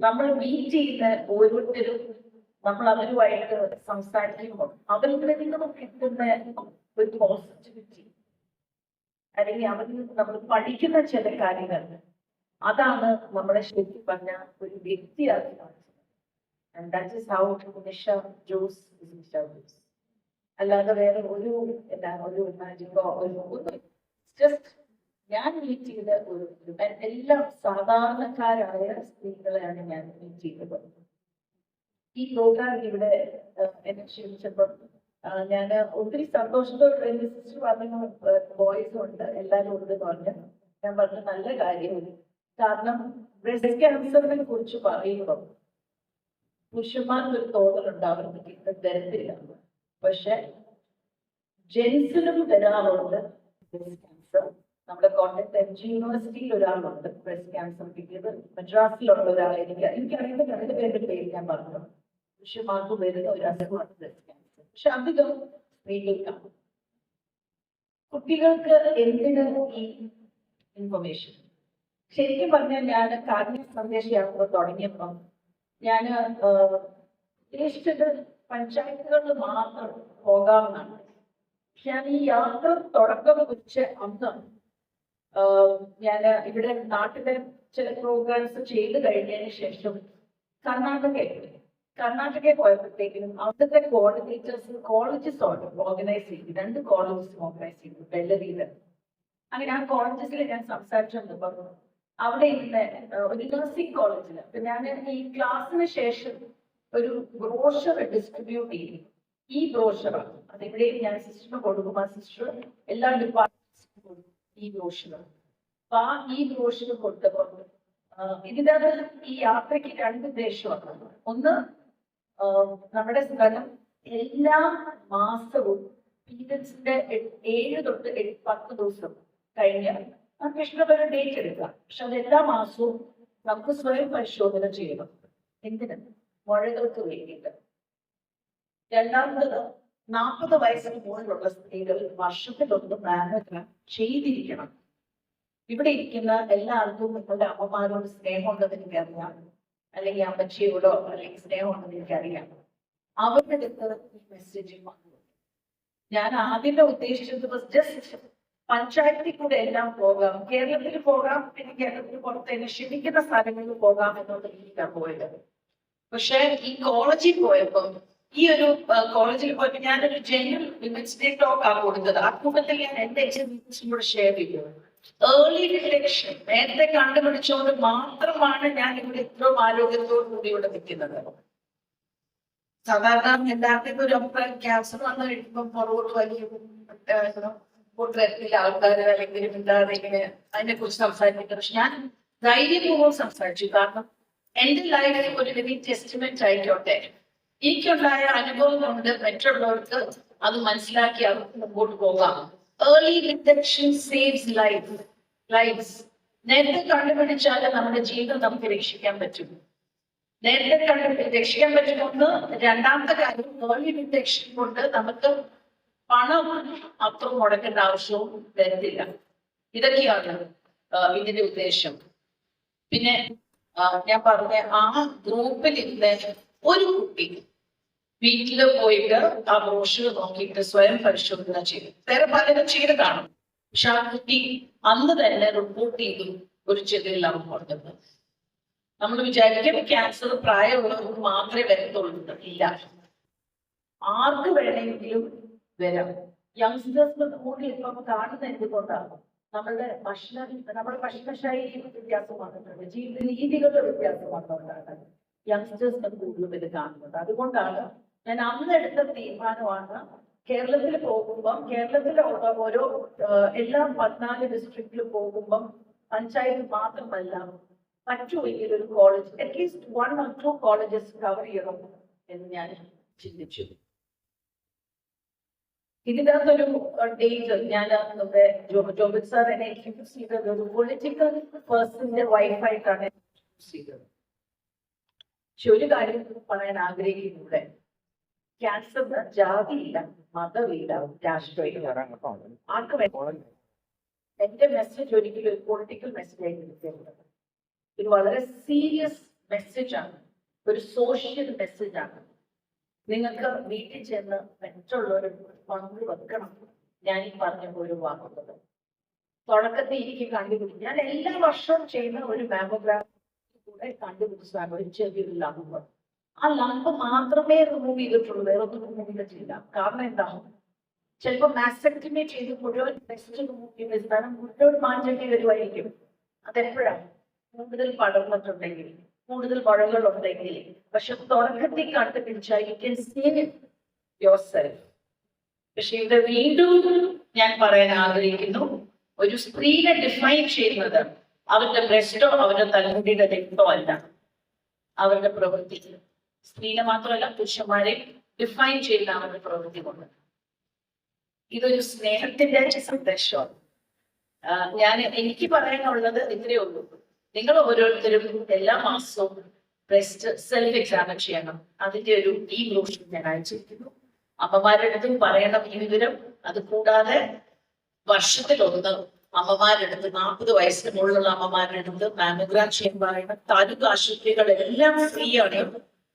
നമ്മൾ മീറ്റ് ചെയ്യുന്ന ഓരോരുത്തരും നമ്മൾ അവരുമായിട്ട് സംസാരിക്കുമ്പോൾ അവരിൽ നിന്ന് കിട്ടുന്ന ഒരു പോസിറ്റിവിറ്റി അല്ലെങ്കിൽ അവരിൽ നിന്ന് നമ്മൾ പഠിക്കുന്ന ചില കാര്യങ്ങൾ അതാണ് നമ്മളെ ശരിക്കും പറഞ്ഞ ഒരു വ്യക്തിയാക്കി ആൻഡ് ദാറ്റ് ഹൗ ജോസ് അല്ലാതെ വേറെ ഒരു എന്താ ഒരു മാജിക്കോ ഒരു ജസ്റ്റ് ഞാൻ മീറ്റ് ചെയ്ത ഒരു. എല്ലാം സാധാരണക്കാരായ സ്ത്രീകളെയാണ് ഞാൻ മീറ്റ് ചെയ്തത്. ഈ പ്രോഗ്രാം ഇവിടെ എന്നെ ക്ഷണിച്ചപ്പോൾ ഞാൻ ഒത്തിരി സന്തോഷത്തോടെ എന്റെ സിസ്റ്റർ പറഞ്ഞു ബോയ്സ് ഉണ്ട് എല്ലാവരും ഉണ്ട് പറഞ്ഞു. ഞാൻ പറഞ്ഞു നല്ല കാര്യമാണ് കാരണം ബ്രസ്റ്റ് ക്യാൻസറിനെ കുറിച്ച് പറയുമ്പോൾ പുരുഷന്മാർക്ക് ഒരു തോന്നലുണ്ട് അവർക്ക് തരത്തില്ല പക്ഷെ ജെൻസിനും വരാറുണ്ട് ബ്രസ്റ്റ് ക്യാൻസർ നമ്മുടെ കോട്ടയത്ത് എം ജി യൂണിവേഴ്സിറ്റിയിൽ ഒരാളുണ്ട്. ബ്രസ്റ്റ് ക്യാൻസർ കിട്ടിയത് മദ്രാസിലുള്ള ഒരാളായിരിക്കും എനിക്ക് എനിക്കറിയുന്ന രണ്ട് പേരുടെ പേര് ഞാൻ പറഞ്ഞു. പുരുഷന്മാർക്ക് വരുന്ന ഒരു അസുഖമാണ് ബ്രസ്റ്റ് ക്യാൻസർ പക്ഷെ അധികം സ്ത്രീകൾക്കാണ് കുട്ടികൾക്ക് എന്തിന് ഈ ഇൻഫർമേഷൻ ശരിക്കും പറഞ്ഞാൽ ഞാൻ കാരുണ്യ സന്ദേശ യാത്ര തുടങ്ങിയപ്പം ഞാൻ ഉദ്ദേശിച്ചത് പഞ്ചായത്തുകളിൽ മാത്രം പോകാമെന്നാണ്. ഞാൻ ഈ യാത്ര തുടക്കം കുറിച്ച് അന്ന് ഞാൻ ഇവിടെ നാട്ടിലെ ചില പ്രോഗ്രാംസ് ചെയ്തു കഴിഞ്ഞതിന് ശേഷം കർണാടകയിൽ കർണാടകയിൽ പോയപ്പോഴത്തേക്കിനും അവിടുത്തെ കോർഡിനേറ്റേഴ്സ് കോളേജസ് ഓർഗനൈസ് ചെയ്തു. രണ്ട് കോളേജസ് ഓർഗനൈസ് ചെയ്തു. ബെല്ലറിയിൽ അങ്ങനെ ആ കോളേജസിൽ ഞാൻ സംസാരിച്ചു പറഞ്ഞു. അവിടെ ഇന്ന് ഒരു നഴ്സിംഗ് കോളേജിൽ അപ്പൊ ഞാൻ ഈ ക്ലാസ്സിന് ശേഷം ഒരു ബ്രോഷർ ഡിസ്ട്രിബ്യൂട്ട് ചെയ്യും ഈ ബ്രോഷർ അതിവിടെ ഞാൻ സിസ്റ്റർ കൊടുക്കും. ആ സിസ്റ്റർ എല്ലാ ഡിപ്പാർട്ട്മെന്റ്സിനും കൊടുക്കും ഈ ബ്രോഷർ അപ്പൊ ആ ഈ ബ്രോഷർ കൊടുത്തപ്പോൾ ഇതിനകത്ത് ഈ യാത്രയ്ക്ക് രണ്ട് ഉദ്ദേശമാണ് ഒന്ന് നമ്മുടെ സ്ഥലം എല്ലാ മാസവും പീരിയഡ്സിന്റെ ഏഴ് തൊട്ട് പത്ത് ദിവസം കഴിഞ്ഞ് നമുക്ക് ഇഷ്ടപ്പെട്ട ഡേറ്റ് എടുക്കാം പക്ഷെ അത് എല്ലാ മാസവും നമുക്ക് സ്വയം പരിശോധന ചെയ്യണം. എന്തിനാ? മുഴകൾക്ക് വേണ്ടിയിട്ട്. രണ്ടാമത്തത് നാൽപ്പത് വയസ്സിന് മുകളിലുള്ള സ്ത്രീകൾ വർഷത്തിലൊന്ന് മാമോഗ്രാം ചെയ്തിരിക്കണം. ഇവിടെ ഇരിക്കുന്ന എല്ലാവർക്കും നിങ്ങളുടെ അമ്മമാരോട് സ്നേഹമുണ്ടെന്ന് എനിക്കറിയാം. അല്ലെങ്കിൽ അമ്മച്ചിയോടോ അല്ലെങ്കിൽ സ്നേഹമുണ്ടെന്ന് എനിക്കറിയാം. അവരുടെ അടുത്ത് മെസ്സേജ് ഞാൻ ആദ്യമേ ഉദ്ദേശിച്ചത് ജസ്റ്റ് പഞ്ചായത്തിൽ കൂടെ എല്ലാം പോകാം. കേരളത്തിൽ പോകാം. പിന്നെ കേരളത്തിൽ പുറത്ത് എന്നെ ക്ഷണിക്കുന്ന സ്ഥലങ്ങളിൽ പോകാം എന്നുള്ള രീതിയിലാണ് പോയത്. പക്ഷെ ഈ കോളേജിൽ പോയപ്പം ഈ ഒരു കോളേജിൽ പോയപ്പോ ഞാനൊരു ജനറൽ ഡേ ടോക്ക് ആണ് കൊടുത്തത്. ആ കൂട്ടത്തിൽ ഞാൻ എന്റെ എക്സ്പീരിയൻസും കൂടെ ഷെയർ ചെയ്തു. ഏർലി ഡിറ്റക്ഷൻ നേരത്തെ കണ്ടുപിടിച്ചുകൊണ്ട് മാത്രമാണ് ഞാൻ ഇവിടെ ഇത്രയും ആരോഗ്യത്തോടു കൂടി ഇവിടെ നിൽക്കുന്നത്. സാധാരണ എല്ലാവർക്കും ഒരു അഭിപ്രായം ക്യാൻസർ വന്നു കഴിയുമ്പോൾ പുറകോട്ട് വലിയ കൂട്ടുകാരത്തിലെ ആൾക്കാർ അല്ലെങ്കിൽ മിണ്ടാതെ ഇങ്ങനെ അതിനെ കുറിച്ച് സംസാരിക്കുന്നത് പക്ഷെ ഞാൻ ധൈര്യപൂർവം സംസാരിച്ചു. കാരണം എന്റെ ലൈഫിൽ ഒരു വലിയ ടെസ്റ്റ്മെന്റ് ആയിക്കോട്ടെ. എനിക്കുണ്ടായ അനുഭവം കൊണ്ട് മറ്റുള്ളവർക്ക് അത് മനസ്സിലാക്കി അവർക്ക് മുമ്പോട്ട് പോകാം. Early detection saves life lifes നേരത്തെ കണ്ടുപിടിച്ചാൽ നമ്മുടെ ജീവിതം നമുക്ക് രക്ഷിക്കാൻ പറ്റും. നേരത്തെ കണ്ട് രക്ഷിക്കാൻ പറ്റുമെന്ന് രണ്ടാമത്തെ കാര്യം ഏർലി ഡിറ്റക്ഷൻ കൊണ്ട് നമുക്ക് പണം അത്ര മുടക്കേണ്ട ആവശ്യവും വരുന്നില്ല. ഇതൊക്കെയാണ് ഇതിന്റെ ഉദ്ദേശം. പിന്നെ ഞാൻ പറഞ്ഞ ആ ഗ്രൂപ്പിൽ ഇരുന്ന് ഒരു കുട്ടി വീട്ടിൽ പോയിട്ട് ആ ബ്രോഷർ നോക്കിയിട്ട് സ്വയം പരിശോധന ചെയ്തു. വേറെ പലരും ചെയ്ത് കാണും. പക്ഷെ ആ കുട്ടി അന്ന് തന്നെ റിപ്പോർട്ട് ചെയ്തു ഒരു ചെറിയ കൊടുത്തത് നമ്മൾ വിചാരിക്കും ക്യാൻസർ പ്രായമുള്ളവർക്ക് മാത്രമേ വരത്തുള്ളൂ. ഇല്ല. ആർക്ക് വേണമെങ്കിലും വരാം. യങ്സ്റ്റേഴ്സ് കൂടി ഇപ്പം കാണുന്ന എന്തുകൊണ്ടാണ്? നമ്മളുടെ ഭക്ഷണ നമ്മുടെ ഭക്ഷണ ശൈലിയിൽ വ്യത്യാസം വന്നിട്ടുണ്ട്. ജീവിത രീതികളുടെ വ്യത്യാസം വന്നുകൊണ്ടാണ് യങ്സ്റ്റേഴ്സിന് കൂടുതലും ഇത് കാണുന്നത്. അതുകൊണ്ടാണ് ഞാൻ അന്ന് എടുത്ത തീരുമാനമാണ് കേരളത്തിൽ പോകുമ്പം കേരളത്തിലെ ഓരോ എല്ലാ പതിനാല് ഡിസ്ട്രിക്റ്റിലും പോകുമ്പം പഞ്ചായത്ത് മാത്രമല്ല മറ്റു ഒരു college at least one or two colleges cover ചെയ്യണം എന്ന് ഞാൻ ചിന്തിച്ചു. ഇതിനകത്തൊരു ഡേറ്റ് ഞാൻ നമ്മുടെ ജോബിത് സാർ എന്നെ ചെയ്തത് ഒരു പൊളിറ്റിക്കൽ പേഴ്സണിന്റെ വൈഫായിട്ടാണ് ചെയ്തത്. പക്ഷെ ഒരു കാര്യം പറയാൻ ആഗ്രഹിക്കുന്നിവിടെ ക്യാൻസറിന് ജാതിയില്ല മതമില്ല രാഷ്ട്രീയം ആർക്ക് എന്റെ മെസ്സേജ് ഒരിക്കലും ഒരു പൊളിറ്റിക്കൽ മെസ്സേജ് ആയി എടുക്കേണ്ടത് ഇത് വളരെ സീരിയസ് മെസ്സേജാണ് ഒരു സോഷ്യൽ മെസ്സേജാണ് നിങ്ങൾക്ക് വീട്ടിൽ ചെന്ന് മറ്റുള്ളവരോട് പങ്ക് വെക്കണം. ഞാൻ ഈ പറഞ്ഞ ഒരു വാക്കുള്ളത് തുടക്കത്തിൽ എനിക്ക് കണ്ടുപിടിക്കും. ഞാൻ എല്ലാ വർഷവും ചെയ്യുന്ന ഒരു മാമോഗ്രാഫി കൂടെ കണ്ടുപിടിച്ചതാണ് ഒരു ചെറിയൊരു ലംബ് ആ ലംബ് മാത്രമേ റിമൂവ് ചെയ്തിട്ടുള്ളൂ. വേറെ ഒന്നും റിമൂവ് ചെയ്തിട്ടില്ല. കാരണം എന്താ? ചിലപ്പോൾ മാസക്ടമി ചെയ്ത് മുഴുവൻ ടെസ്റ്റ് റിമൂവ് ചെയ്യുന്ന സ്ഥാനം മുഴുവൻ മാറ്റേണ്ടി വരുമായിരിക്കും അതെപ്പോഴാണ് കൂടുതൽ പടർന്നിട്ടുണ്ടെങ്കിൽ കൂടുതൽ മഴകൾ ഉണ്ടെങ്കിൽ പക്ഷെ തുടക്കത്തിൽ കണ്ടുപിടിച്ചാൽ you can see yourself പക്ഷെ ഇവിടെ വീണ്ടും ഞാൻ പറയാൻ ആഗ്രഹിക്കുന്നു ഒരു സ്ത്രീനെ ഡിഫൈൻ ചെയ്യുന്നത് അവരുടെ ബ്രസ്റ്റോ അവരുടെ തലമുടിയുടെ രക്തമോ അല്ല അവരുടെ പ്രവൃത്തി. സ്ത്രീനെ മാത്രമല്ല പുരുഷന്മാരെ ഡിഫൈൻ ചെയ്യുന്ന അവരുടെ പ്രവൃത്തി കൊണ്ട് ഇതൊരു സ്നേഹത്തിന്റെ സന്ദേശമാണ് ഞാൻ എനിക്ക് പറയാനുള്ളത് ഇത്രയേ ഉള്ളൂ. നിങ്ങൾ ഓരോരുത്തരും എല്ലാ മാസവും ബ്രസ്റ്റ് സെൽഫ് എക്സാമിൻ ചെയ്യണം അതിന്റെ ഒരു ഈ ബ്രോഷർ ഞാൻ അയച്ചിരിക്കുന്നു. അമ്മമാരുടെ അടുത്തും പറയണം ഈ വിവരം. അത് കൂടാതെ വർഷത്തിലൊന്ന് അടുത്ത് നാൽപ്പത് വയസ്സിന് മുകളിലുള്ള അമ്മമാരുടെ അടുത്ത് മാമോഗ്രാം ചെയ്യാൻ പറയുന്ന താലൂക്ക് ആശുപത്രികളെല്ലാം ഫ്രീ ആണ്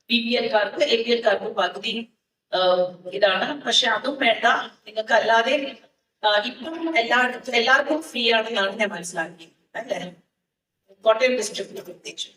ബി പി എൽക്കാർക്ക് എ പി എൽക്കാർക്ക് പകുതി ഇതാണ്. പക്ഷെ അതും വേണ്ട. നിങ്ങൾക്ക് അല്ലാതെ ഇപ്പം എല്ലായിടത്തും എല്ലാവർക്കും ഫ്രീ ആണെന്നാണ് ഞാൻ മനസ്സിലാക്കിയത്. അല്ലേ? കോട്ടയം ഡിസ്ട്രിക്റ്റിൽ പ്രത്യേകിച്ച്.